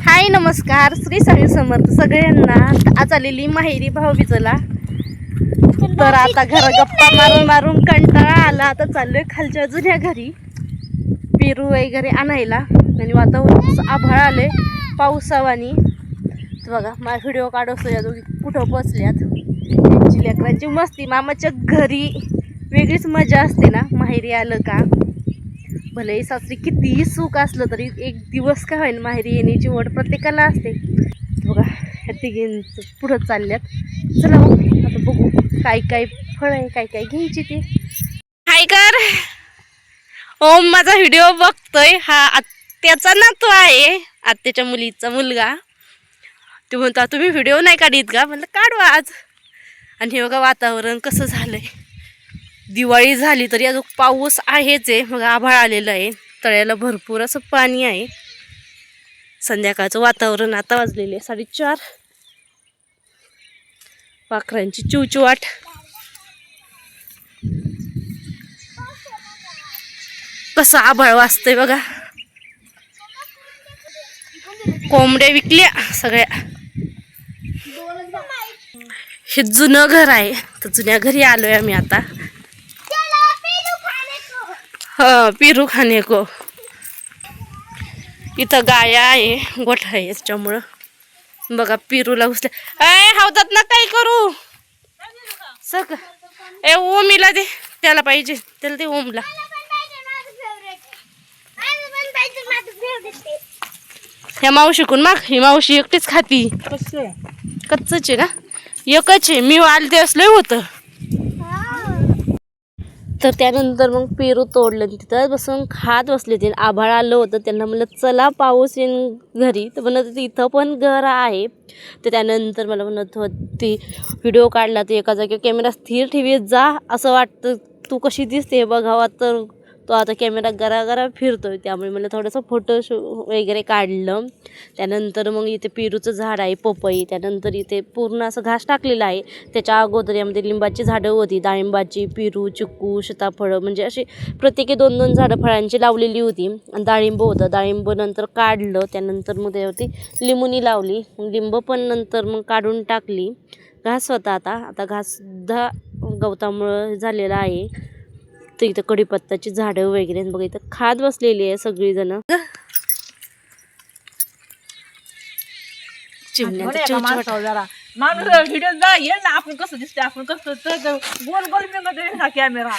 हाय नमस्कार. श्री साई समर्थ सगळ्यांना. आज आलेली माहेरी भाऊबीजला. तर आता घर गप्पा मारून मारून कंटाळा आला. आता चाललोय खालच्या जुन्या घरी. पेरू वगैरे आणायला. आणि वातावरण आभाळ आले पावसावानी. बघा मा व्हिडिओ काढवतो या दोघी कुठं बसल्यात. त्यांची लेकरांची मस्ती. मामाच्या घरी वेगळीच मजा असते ना? माहेरी आलं का? भलेही सासरी कितीही सुख असलं तरी एक दिवस का होईल माहेरी येण्याची ओढ प्रत्येकाला असते. बघा ह्या तिघींच पुढं चालल्यात. चला मग आता बघू काय काय फळ आहे काय काय घ्यायची ते. हाय कर. ओम माझा व्हिडिओ बघतोय. हा आत्याचा नातू आहे. आत्याच्या मुलीचा मुलगा. ते म्हणता तुम्ही व्हिडिओ नाही काढीत का? म्हणलं काढू आज. आणि हे बघा वातावरण कसं झालंय. दिवाळी झाली तरी अजून पाऊस आहेच आहे. मग आभाळ आलेलं आहे. तळ्याला भरपूर असं पाणी आहे. संध्याकाळचं वातावरण आता वाजलेले आहे. साडेचार. पाखरांची चिवचिवाट. कसं आभाळ वाजतंय बघा. कोंबड्या विकल्या सगळ्या. हे जुनं घर आहे. तर जुन्या घरी आलोय आम्ही आता. पिरू खाणे को इथं गाया आहे गोठा आहे याच्यामुळं. बघा पिरूला घुसल्या ए हवदात ना काय करू? सग. ए ओमीला दे. त्याला पाहिजे. त्याला दे ओमला. ह्या मावशीकून माग. ही मावशी एकटीच खाती. कच्चच आहे का? एकच आहे. मी आलते असलं होतं. तर त्यानंतर मग पेरू तोडलं आणि तिथं बसून खात बसले ते. आभाळ आलं होतं. त्यांना म्हणलं चला पाऊस येईन घरी. तर म्हणत इथं पण घर आहे. तर त्यानंतर मला म्हणत होती व्हिडिओ काढला तर एका जागी कॅमेरा स्थिर ठेवी जा. असं वाटतं तू कशी दिसते बघावा. तर तो आता कॅमेरा गरागरा आहे त्यामुळे मला थोडंसं फोटो शू वगैरे काढलं. त्यानंतर मग इथे पेरूचं झाड आहे पपई. त्यानंतर इथे पूर्ण असं घास टाकलेला आहे. त्याच्या अगोदर यामध्ये लिंबाची झाडं होती. डाळिंबाची पेरू चिक्कू सीताफळं म्हणजे अशी प्रत्येकी दोन दोन झाडं फळांची लावलेली होती. आणि डाळिंब होतं. डाळिंब नंतर काढलं. त्यानंतर मग त्यावरती लिंबुनी लावली. लिंब पण नंतर मग काढून टाकली. घास होता आता. आता घास सुद्धा गवतामुळं झालेला आहे. तर इथं कडीपत्ताची झाडं वगैरे बघा इथं खात बसलेली आहे सगळीजण. आपण कसं दिसते आपण कसं तर तर गोल गोल मिळत हा कॅमेरा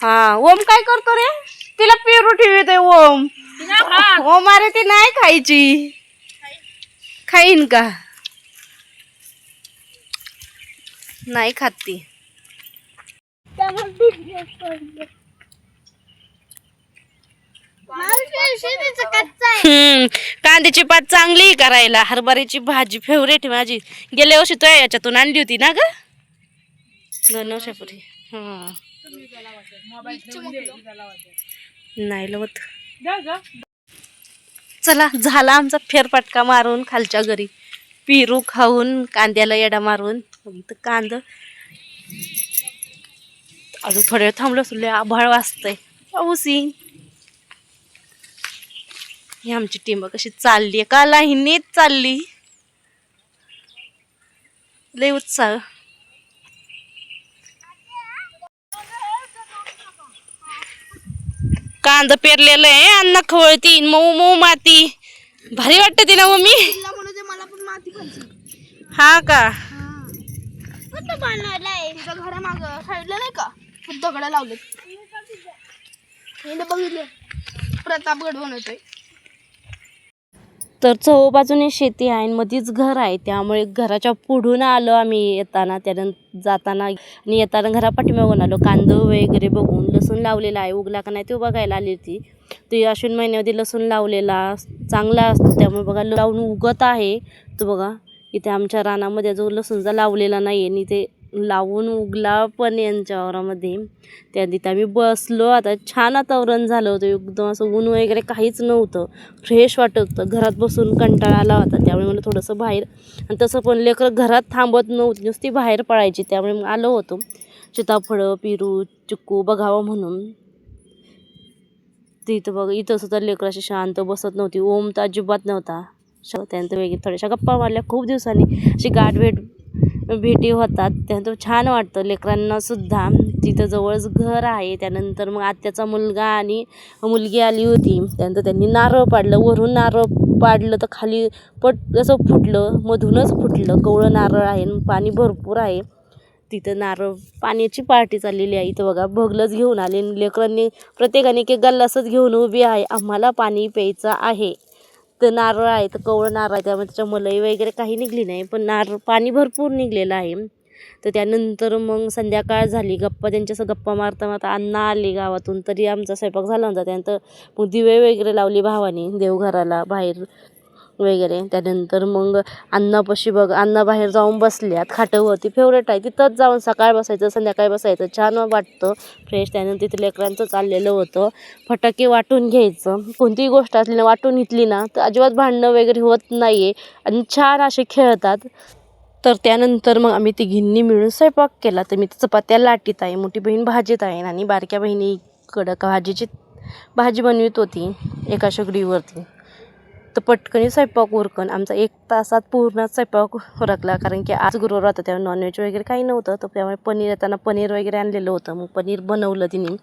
हा ओम काय करतो रे? तिला पेरू ठेवत ओम. ओम अरे ती नाही खायची. खाईन का? नाही खात. ती कांद्याची पात चांगली करायला. हरभऱ्याची भाजी फेवरेट माझी. गेल्या वर्षी तो याच्यातून आणली होती ना ग? दोन वर्षापूर्वी हा नाही लवत. जा जा. चला झाला आमचा फेरफटका मारून खालच्या घरी. पिरू खाऊन कांद्याला येडा मारून. मग इथं कांद. अजून थोड्या वेळ थांबलो असलो आभाळ वाजतंय. पाऊस येईन ही आमची टीम कशी चालली आहे. का लाईनीत चालली? लय उत्साह. कांदा पेरलेलं आहे अन्न खवळती मऊ मऊ माती. भारी वाटत ती ना मम्मी हा का? घरामाग. साईडला नाही का? दगड लावले बघितले. प्रतापगड बनवतोय. तर चहूबाजूने शेती आहे आणि मध्येच घर आहे. त्यामुळे घराच्या पुढून आलो आम्ही येताना. त्यानंतर जाताना आणि येताना घरापाठीमागून आलो. कांदं वगैरे बघून लसूण लावलेला आहे. उगला का नाही तो बघायला आली होती. ते अश्विन महिन्यामध्ये लसूण लावलेला. चांगला असतो. त्यामुळे बघा लावून उगत आहे. तो बघा इथे आमच्या रानामध्ये जो लसूणचा लावलेला नाही आहे आणि ते लावून उगला पण यांच्या वावरामध्ये. त्या तिथे आम्ही बसलो आता छान वातावरण झालं होतं. एकदम असं ऊन वगैरे काहीच नव्हतं. फ्रेश वाटत होतं. घरात बसून कंटाळा आला होता. त्यामुळे मला थोडंसं बाहेर. आणि तसं पण लेकरं घरात थांबत नव्हती. नुसती बाहेर पळायची. त्यामुळे मग आलो होतो. सीताफळं पेरू चिक्कू बघावं म्हणून. तिथं बघ इथं सुद्धा लेकरं अशी शांत बसत नव्हती. ओम तर अजिबात नव्हता. त्यानंतर वेगळी थोड्याशा गप्पा मारल्या खूप दिवसांनी. अशी गाठभेट भेटी होतात. त्यानंतर छान वाटतं. लेकरांनासुद्धा तिथं जवळच घर आहे. त्यानंतर मग आत्याचा मुलगा आणि मुलगी आली होती. त्यानंतर त्यांनी नारळ पाडलं. वरून नारळ पाडलं तर खाली पट असं फुटलं. मधूनच फुटलं. कवळं नारळ आहे. आणि पाणी भरपूर आहे. तिथं नारळ पाण्याची पार्टी चाललेली आहे. इथं बघा भगलंच घेऊन आले. लेकरांनी प्रत्येकाने एक एक गल्लासच घेऊन उभी आहे. आम्हाला पाणी प्यायचं आहे. तर नारळ आहे तर कवळं नारळ आहे त्यामुळे त्याच्या मलई वगैरे काही निघली नाही पण नारळ पाणी भरपूर निघलेलं आहे. तर त्यानंतर मग संध्याकाळ झाली गप्पा त्यांच्यासं गप्पा मारता मारता अण्णा आले गावातून. तरी आमचा स्वयंपाक झाला होता. त्यानंतर मग दिवे वगैरे लावली भावाने देवघराला बाहेर. वगैरे. त्यानंतर मग अन्नापाशी बघ अण्णा बाहेर जाऊन बसल्यात. खाटावरती फेवरेट आहे. तिथंच जाऊन सकाळ बसायचं संध्याकाळी बसायचं. छान वाटतं. फ्रेश त्यानंतर तिथे लेकरांचं चाललेलं होतं. फटाके वाटून घ्यायचं. कोणतीही गोष्ट असली ना वाटून घेतली ना तर अजिबात भांडणं वगैरे होत नाही आहे आणि छान असे खेळतात. तर त्यानंतर मग आम्ही तिघींनी मिळून स्वयंपाक केला. तर मी तर चपात्या लाटीत आहे. मोठी बहीण भाजीत आहे. आणि बारक्या बहिणीकडं का भाजीची भाजी बनवित होती एका शेगडीवरती. तर पटकन स्वयंपाक उरकन. आमचा एक तासात पूर्ण स्वयंपाक उरकला. कारण की आज गुरुवार होता त्यामुळे नॉनव्हेज वगैरे काही नव्हतं. तर त्यामुळे पनीर येताना पनीर वगैरे आणलेलं होतं. मग पनीर बनवलं तिने.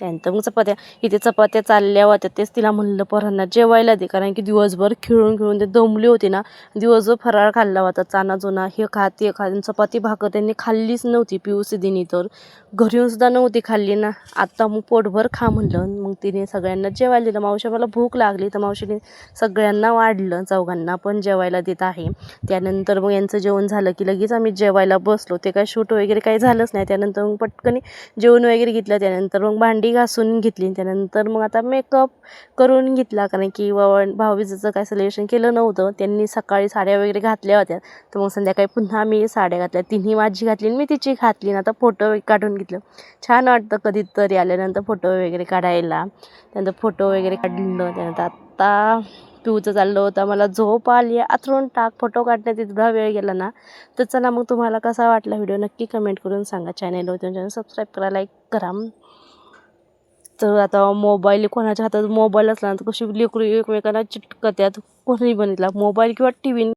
त्यानंतर मग चपात्या इथे चपात्या चालल्या होत्या. तेच तिला म्हणलं पोरांना जेवायला दे. कारण की दिवसभर खिळून खिळून ते दमली होती ना. दिवसभर फराळ खाल्ला होता. चाना जुना हे खा ते खा. चपाती भाकर त्यांनी खाल्लीच नव्हती पिऊस दिनी. तर घरी सुद्धा नव्हती खाल्ली ना. आत्ता मग पोटभर खा म्हणलं. मग तिने सगळ्यांना जेवायला दिलं. मावशी मला भूक लागली. तर मावशीने सगळ्यांना वाढलं. चौघांना पण जेवायला देत आहे. त्यानंतर मग यांचं जेवण झालं की लगेच आम्ही जेवायला बसलो. ते काय शूट वगैरे काही झालंच नाही. त्यानंतर मग पटकन जेवण वगैरे घेतलं. त्यानंतर मग भांडी घासून घेतली. त्यानंतर मग आता मेकअप करून घेतला. कारण की बाबा भाऊबीजेचं काय सेलिब्रेशन केलं नव्हतं. त्यांनी सकाळी साड्या वगैरे घातल्या होत्या. तर मग संध्याकाळी पुन्हा मी साड्या घातल्या. तिन्ही माझी घातली आणि मी तिची घातली. आता फोटो काढून घेतलं. छान वाटतं कधीतरी आल्यानंतर फोटो वगैरे काढायला. त्यानंतर फोटो वगैरे काढलं. त्यानंतर आत्ता पिऊचं चाललं होतं. मला झोप आली आथरून टाक. फोटो काढण्यात इतका वेळ गेला ना. तर चला मग तुम्हाला कसा वाटला व्हिडिओ नक्की कमेंट करून सांगा. चॅनेलवर होते चॅनल सबस्क्राईब करा लाईक करा. तर आता मोबाईल कोणाच्या हातात? मोबाईल असला तर कशी लेकरू एकमेकांना चिटकत्यात. कोणी बनितला मोबाईल किंवा टी व्ही